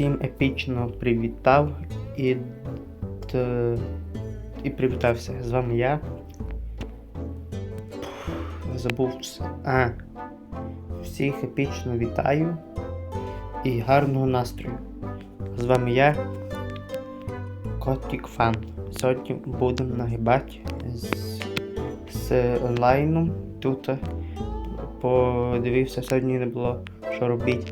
всім епічно привітав і, т- і привітався. З вами я. Забув. А. Всіх епічно вітаю і гарного настрою. З вами я, Котік Фан. Сьогодні будемо нагибати з, з онлайном. Тут подивився, сьогодні не було що робити.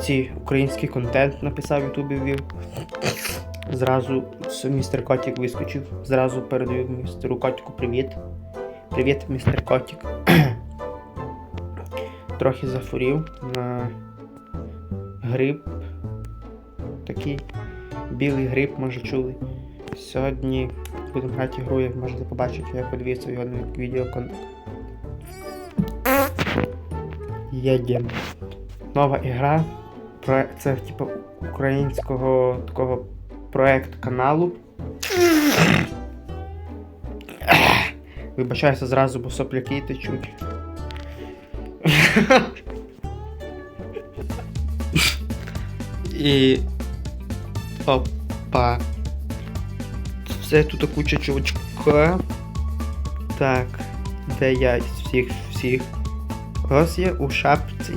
Ці український контент написав Ютубі ввів. Зразу містер Котік вискочив. Зразу передаю містеру Котіку привіт. Привіт, містер Котік. Трохи зафурів на гриб. Такий білий гриб, може чули. Сьогодні будемо грати гру, як можете побачити, я подивився його на відео Єдем. Нова ігра. Це типу українського такого проект каналу. Вибачаюся зразу, бо сопляки течуть. І. Опа. Все тут куча чувачка. Так. Де я з всіх всіх? Ось я у шапці.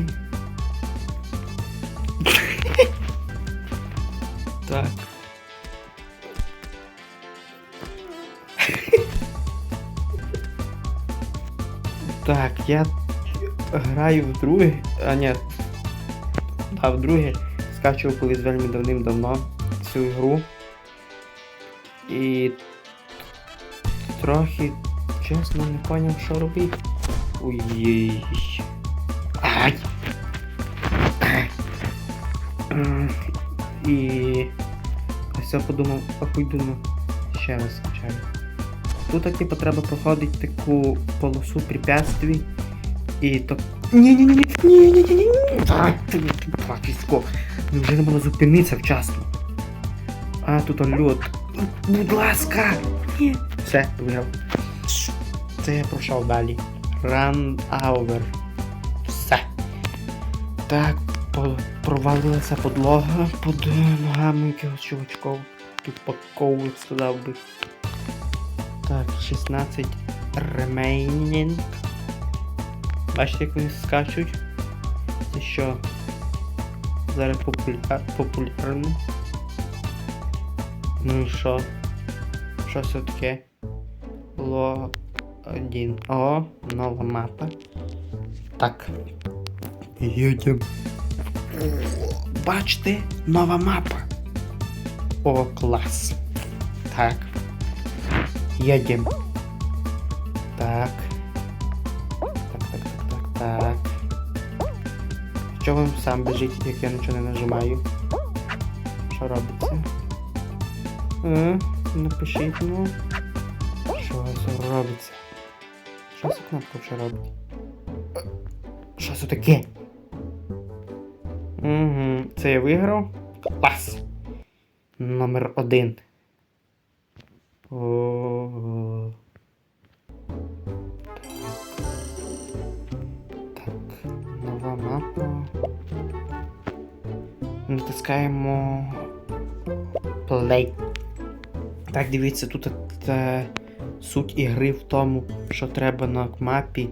Так, я граю в друге. А ні. А в друге скачував колись вельми давним-давно цю ігру. І трохи чесно не поняв, що робити. Ой. Ай! І ось я подумав, а пойду ну, ще раз скачаю. Тут типу треба проходити таку полосу препятствий. І то. Ні-ні-ні, ні-ні-ні-ні. А, ти папісько. Невже не можна зупинитися вчасно? А, тут он льот. Будь ласка! Ні. Все, виграв. Це я пройшов далі. Run over. Все. Так, по- провалилася подлога під ногами якогось чувачков. Тут паковують, сказав би. Так, 16 remaining. Бачите, як вони скачуть? Це що? Зараз популя... популярно. Ну і що? Що це таке? Ло 1. О, нова мапа. Так. Їдем. Бачите, нова мапа. О, клас. Так. Едем. Так. Так, так, так, так, так. Чого він сам біжить, як я нічого не нажимаю? Що робиться? Е, напишіть, ну. Що це робиться? Що за кнопка вже робить? Що це таке? Угу, це я виграв. Клас! Номер один. Ого. Так. Нова мапа. Натискаємо Play. Так, дивіться, тут е, суть ігри в тому, що треба на мапі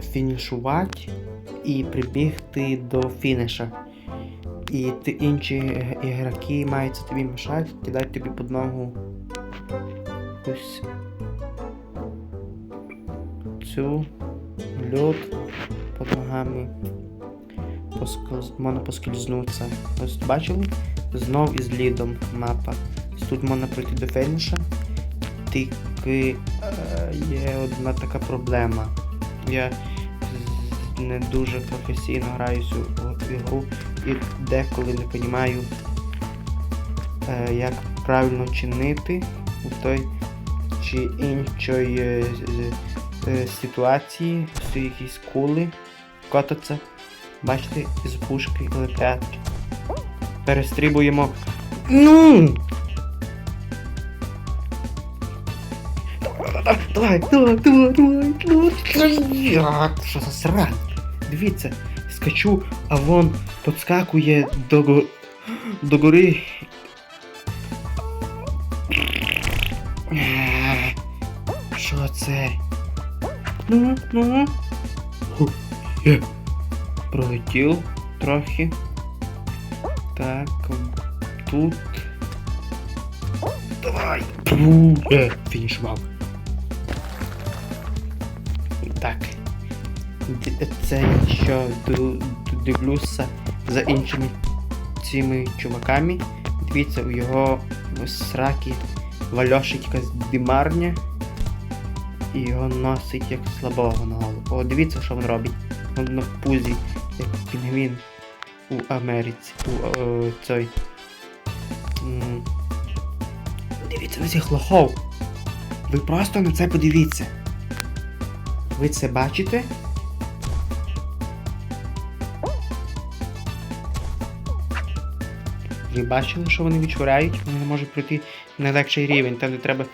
фінішувати і прибігти до фіниша. І ти, інші ігроки мають тобі мішати, кидають тобі під ногу ось цю льод під ногами. Можна поскользнутися. Ось бачили? Знов із лідом мапа. Тут можна пройти до фініша. Тільки е, є одна така проблема. Я не дуже професійно граю цю ігру і деколи не розумію, е, як правильно чинити у той чи іншої е, з- е, ситуації, що якісь кули котаться. Бачите, із пушки летять. Перестрибуємо. Ну! Давай, давай, давай, давай, давай. Що за срань? Дивіться, скачу, а вон підскакує до, го- до гори. Що це? Ну, ну. Є. Пролетів трохи. Так, тут. Давай! Пу, Е, фінішував. Так. Це що дивлюся за іншими цими чуваками. Дивіться, у його сраки вальошить якась димарня. І його носить як слабого на голову. О, дивіться, що він робить. Він на пузі, як пінгвін у Америці. У о, цій. М. Дивіться на цих лохов. Ви просто на це подивіться. Ви це бачите? Ви бачили, що вони відчувають? Вони не можуть пройти на легший рівень, там де треба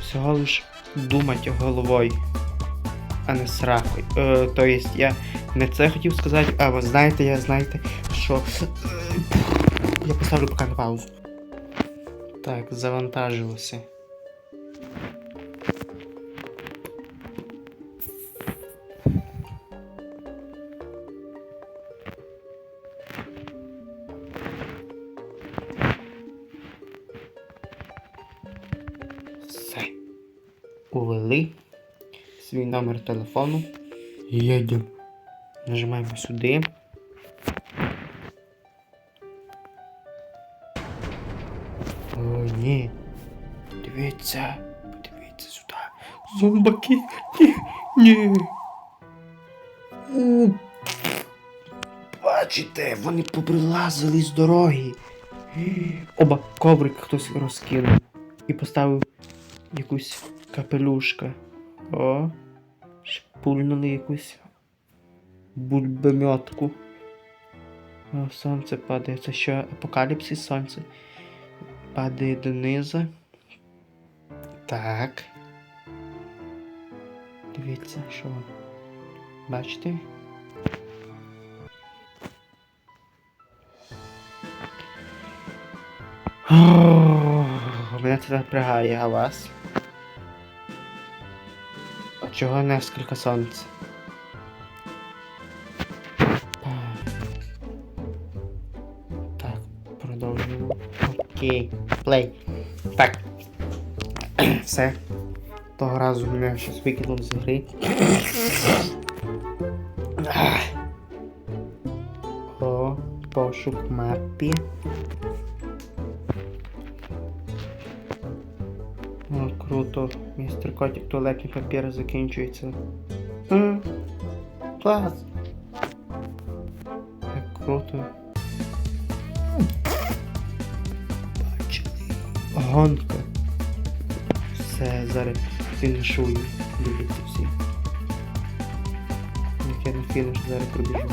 всього лиш думати головою, а не сракою. Е, то есть я не це хотів сказати, а ви знаєте, я знаєте, що. е, Я поставлю поки на паузу. Так, завантажилося. Свій номер телефону. Їдемо. Нажимаємо сюди. О, ні. Дивіться. Подивіться сюди. Зомбаки. Ні. Ні. У. Бачите, вони поприлазили з дороги. Оба коврик хтось розкинув і поставив якусь капелюшка. О, шпульнули якусь бульбометку. Сонце падає. Це що апокаліпсис сонце. Падає донизу. Так. Дивіться, що. Бачите? Ох, Мене це напрягає, а вас? Чого нескільки сонця? Так, продовжуємо. Окей. Плей. Так. Все. Того разу мене щось викинули з гри. О, пошук мапі. Круто. Містер Котик туалетний папір закінчується. М, Клас. Як круто. Бачили. Гонка. Все, зараз фінішую. Дивіться всі. Як я на фініш зараз пробіжу.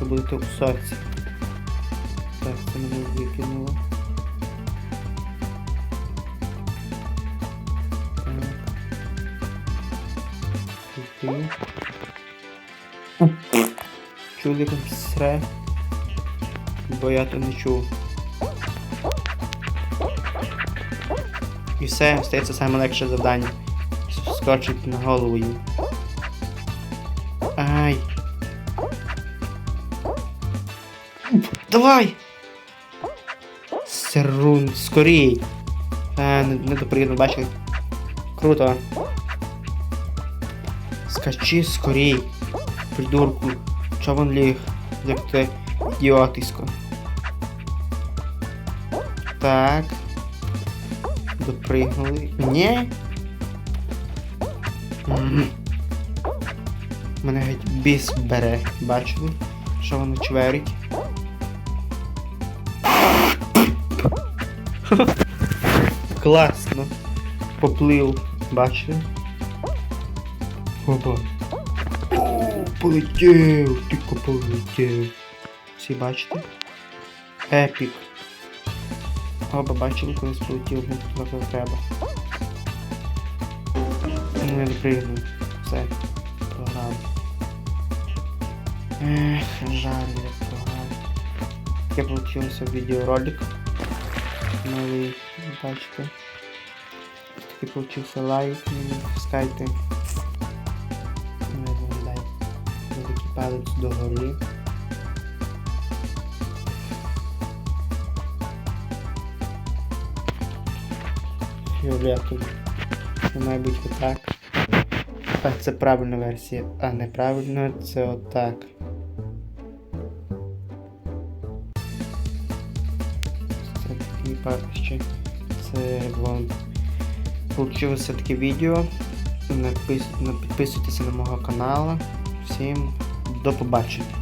Ви будете у соці. Так, це мене викинуло. Чули як сре? Бо я то не чув. І все, стається саме легше завдання. Скочить на голову їм. Ай. Давай! Серун, скорій! А, не, не доприємно, бачили? Круто. Скачи скорей, придурку. Чо вон ліг, як ти ідіотисько. Так. Допригнули. Ні. Мене геть біс бере, бачили? Що воно чверить. Класно. Поплив, бачили? Опа. О, полетів, тільки полетів. Всі бачите? Епік. Оба бачили, колись полетів, не туди, треба. Ну, я не пригнув. Все. Програв. Ех, жаль, як погано. Таке получився відеоролик. Новий, бачите. Такий получився лайк, не відпускайте. Палець до гори. Фіолетовий. Це має бути отак. А це правильна версія, а неправильно це отак. Це такі папочки. Це вам Получилося таке відео. Напис... Підписуйтесь на мого каналу. Всім до побачення.